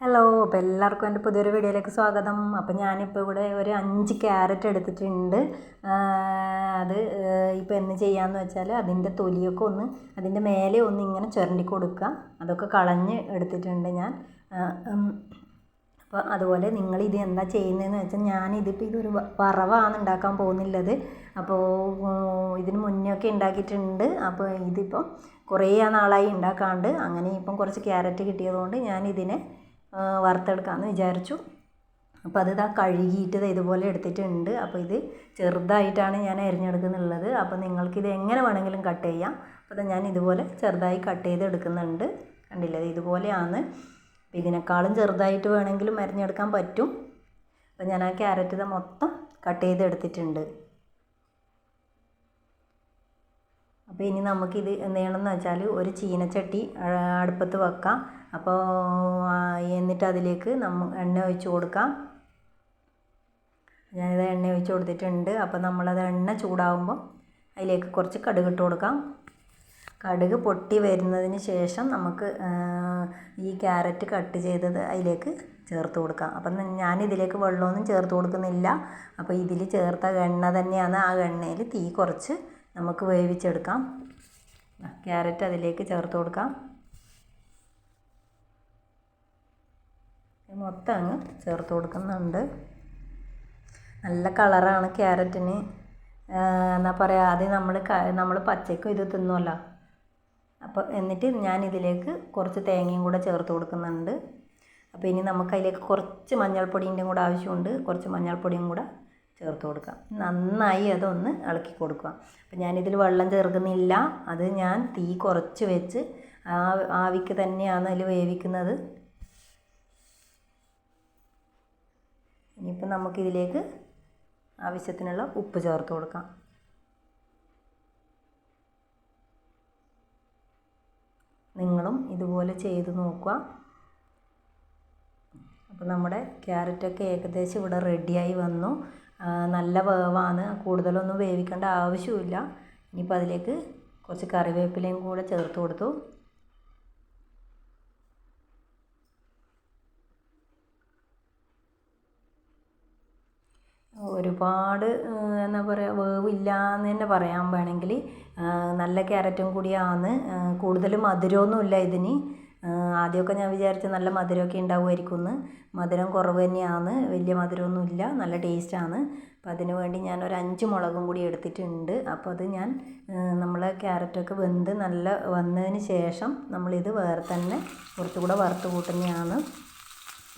Hello അപ്പോൾ എല്ലാവർക്കും എന്റെ പുതിയൊരു വീഡിയോയിലേക്ക് സ്വാഗതം. അപ്പോൾ ഞാനിപ്പോൾ ഇവിടെ ഒരു അഞ്ച് ക്യാരറ്റ് എടുത്തിട്ടുണ്ട്. അത് ഇപ്പോൾ എന്ന് ചെയ്യാമെന്ന് വെച്ചാൽ അതിന്റെ തൊലിയൊക്കെ ഒന്ന് അതിന്റെ മേലെ ഒന്ന് ഇങ്ങനെ ചുരണ്ടി കൊടുക്കുക. അതൊക്കെ കളഞ്ഞ് എടുത്തിട്ടുണ്ട് ഞാൻ. അപ്പോൾ അതുപോലെ നിങ്ങൾ ഇത് എന്താ ചെയ്യുന്നതെന്ന് വെച്ചാൽ ഞാനിതിപ്പോൾ ഇതൊരു വറവാണ് ഉണ്ടാക്കാൻ പോകുന്നുള്ളത്. അപ്പോൾ ഇതിന് മുന്നേ ഒക്കെ ഉണ്ടാക്കിയിട്ടുണ്ട്. അപ്പോൾ ഇതിപ്പം കുറേ നാളായി ഉണ്ടാക്കാണ്ട് അങ്ങനെ ഇപ്പം കുറച്ച് ക്യാരറ്റ് കിട്ടിയതുകൊണ്ട് ഞാനിതിനെ വറുത്തെടുക്കാമെന്ന് വിചാരിച്ചു. അപ്പോൾ അത് ഇതാ കഴുകിയിട്ട് ഇതുപോലെ എടുത്തിട്ടുണ്ട്. അപ്പോൾ ഇത് ചെറുതായിട്ടാണ് ഞാൻ അരിഞ്ഞെടുക്കുന്നുള്ളത്. അപ്പോൾ നിങ്ങൾക്ക് ഇത് എങ്ങനെ വേണമെങ്കിലും കട്ട് ചെയ്യാം. അപ്പോൾ ഞാൻ ഇതുപോലെ ചെറുതായി കട്ട് ചെയ്ത് എടുക്കുന്നുണ്ട് കണ്ടില്ലേ ഇതുപോലെയാണ്. അപ്പോൾ ഇതിനേക്കാളും ചെറുതായിട്ട് വേണമെങ്കിലും അരിഞ്ഞെടുക്കാൻ പറ്റും. അപ്പോൾ ഞാൻ ആ ക്യാരറ്റ് മൊത്തം കട്ട് ചെയ്ത് എടുത്തിട്ടുണ്ട് അപ്പോൾ ഇനി നമുക്കിത് എന്ത് ചെയ്യണമെന്ന് വെച്ചാൽ ഒരു ചീനച്ചട്ടി അടുപ്പത്ത് വെക്കാം. അപ്പോൾ എന്നിട്ട് അതിലേക്ക് നമ്മ എണ്ണ ഒഴിച്ച് കൊടുക്കാം. ഞാനിത് എണ്ണ ഒഴിച്ച് കൊടുത്തിട്ടുണ്ട്. അപ്പോൾ നമ്മളത് എണ്ണ ചൂടാവുമ്പോൾ അതിലേക്ക് കുറച്ച് കടുക് ഇട്ട് കൊടുക്കാം. കടുക് പൊട്ടി വരുന്നതിന് ശേഷം നമുക്ക് ഈ ക്യാരറ്റ് കട്ട് ചെയ്തത് അതിലേക്ക് ചേർത്ത് കൊടുക്കാം. അപ്പം ഞാനിതിലേക്ക് വെള്ളമൊന്നും ചേർത്ത് കൊടുക്കുന്നില്ല. അപ്പോൾ ഇതിൽ ചേർത്ത എണ്ണ തന്നെയാണ് ആ എണ്ണയിൽ തീ കുറച്ച് നമുക്ക് വേവിച്ചെടുക്കാം. ക്യാരറ്റ് അതിലേക്ക് ചേർത്ത് കൊടുക്കാം. മൊത്തം അങ്ങ് ചേർത്ത് കൊടുക്കുന്നുണ്ട്. നല്ല കളറാണ് ക്യാരറ്റിന്. എന്നാ പറയുക ആദ്യം നമ്മൾ നമ്മൾ പച്ചയ്ക്കും ഇത് തിന്നുമല്ലോ അപ്പോൾ എന്നിട്ട് ഞാൻ ഇതിലേക്ക് കുറച്ച് തേങ്ങയും കൂടെ ചേർത്ത് കൊടുക്കുന്നുണ്ട്. അപ്പോൾ ഇനി നമുക്ക് അതിലേക്ക് കുറച്ച് മഞ്ഞൾപ്പൊടിന്റെ കൂടെ ആവശ്യമുണ്ട്. കുറച്ച് മഞ്ഞൾപ്പൊടിയും കൂടെ ചേർത്ത് കൊടുക്കാം. നന്നായി അതൊന്ന് ഇളക്കി കൊടുക്കുക. അപ്പം ഞാനിതിൽ വെള്ളം ചേർക്കുന്നില്ല. അത് ഞാൻ തീ കുറച്ച് വെച്ച് ആ ആവിക്ക് തന്നെയാണ് അതിൽ വേവിക്കുന്നത്. ഇനിയിപ്പോൾ നമുക്കിതിലേക്ക് ആവശ്യത്തിനുള്ള ഉപ്പ് ചേർത്ത് കൊടുക്കാം. നിങ്ങളും ഇതുപോലെ ചെയ്ത് നോക്കുക. അപ്പോൾ നമ്മുടെ ക്യാരറ്റൊക്കെ ഏകദേശം ഇവിടെ റെഡിയായി വന്നു. നല്ല വേവാണ്. കൂടുതലൊന്നും വേവിക്കേണ്ട ആവശ്യമില്ല. ഇനിയിപ്പോൾ അതിലേക്ക് കുറച്ച് കറിവേപ്പിലയും കൂടെ ചേർത്ത് കൊടുത്തു. ഒരുപാട് എന്താ പറയുക വേവില്ല എന്ന് തന്നെ പറയാൻ വേണമെങ്കിൽ നല്ല ക്യാരറ്റും കൂടിയാണ്. കൂടുതൽ മധുരമൊന്നുമില്ല ഇതിന്. ആദ്യമൊക്കെ ഞാൻ വിചാരിച്ചു നല്ല മധുരമൊക്കെ ഉണ്ടാവുമായിരിക്കും എന്ന്. മധുരം കുറവ് തന്നെയാണ്. വലിയ മധുരമൊന്നുമില്ല നല്ല ടേസ്റ്റാണ്. അപ്പോൾ അതിന് വേണ്ടി ഞാൻ ഒരു അഞ്ച് മുളകും കൂടി എടുത്തിട്ടുണ്ട്. അപ്പോൾ അത് ഞാൻ നമ്മളെ ക്യാരറ്റൊക്കെ വെന്ത് നല്ല വന്നതിന് ശേഷം നമ്മളിത് വേറെ തന്നെ കുറച്ചുകൂടെ വറുത്ത് കൂട്ടുന്നതാണ്.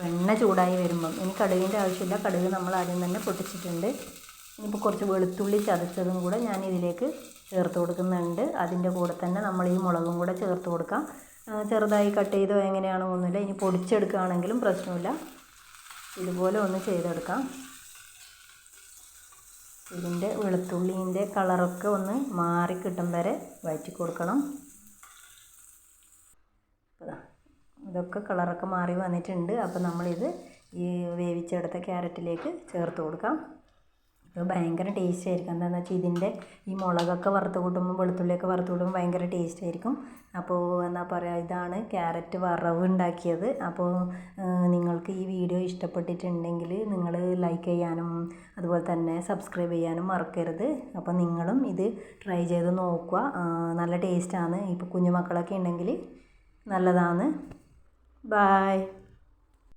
എണ്ണ ചൂടായി വരുമ്പം. ഇനി കടുകിന്റെ ആവശ്യമില്ല. കടുക് നമ്മൾ ആദ്യം തന്നെ പൊട്ടിച്ചിട്ടുണ്ട്. ഇനിയിപ്പോൾ കുറച്ച് വെളുത്തുള്ളി ചതച്ചതും കൂടെ ഞാൻ ഇതിലേക്ക് ചേർത്ത് കൊടുക്കുന്നുണ്ട്. അതിന്റെ കൂടെ തന്നെ നമ്മൾ ഈ മുളകും കൂടെ ചേർത്ത് കൊടുക്കാം. ചെറുതായി കട്ട് ചെയ്തോ എങ്ങനെയാണോ ഒന്നുമില്ല. ഇനി പൊടിച്ചെടുക്കുകയാണെങ്കിലും പ്രശ്നമില്ല. ഇതുപോലെ ഒന്ന് ചെയ്തെടുക്കാം. ഇതിന്റെ വെളുത്തുള്ളീന്റെ കളറൊക്കെ ഒന്ന് മാറി കിട്ടും വരെ വഴറ്റി കൊടുക്കണം. ഇതൊക്കെ കളറൊക്കെ മാറി വന്നിട്ടുണ്ട്. അപ്പോൾ നമ്മളിത് ഈ വേവിച്ചെടുത്ത ക്യാരറ്റിലേക്ക് ചേർത്ത് കൊടുക്കാം. അപ്പോൾ ഭയങ്കര ടേസ്റ്റ് ആയിരിക്കും. എന്താണെന്ന് വെച്ചാൽ ഇതിന്റെ ഈ മുളകൊക്കെ വറുത്ത് കൂട്ടുമ്പോൾ വെളുത്തുള്ളിയൊക്കെ വറുത്ത് കൂട്ടുമ്പോൾ ഭയങ്കര ടേസ്റ്റ് ആയിരിക്കും. അപ്പോൾ എന്താ പറയുക ഇതാണ് ക്യാരറ്റ് വറവ് ഉണ്ടാക്കിയത്. അപ്പോൾ നിങ്ങൾക്ക് ഈ വീഡിയോ ഇഷ്ടപ്പെട്ടിട്ടുണ്ടെങ്കിൽ നിങ്ങൾ ലൈക്ക് ചെയ്യാനും അതുപോലെ തന്നെ സബ്സ്ക്രൈബ് ചെയ്യാനും മറക്കരുത്. അപ്പോൾ നിങ്ങളും ഇത് ട്രൈ ചെയ്ത് നോക്കുക. നല്ല ടേസ്റ്റാണ് ഇപ്പോൾ കുഞ്ഞുമക്കളൊക്കെ ഉണ്ടെങ്കിൽ നല്ലതാണ്. Bye.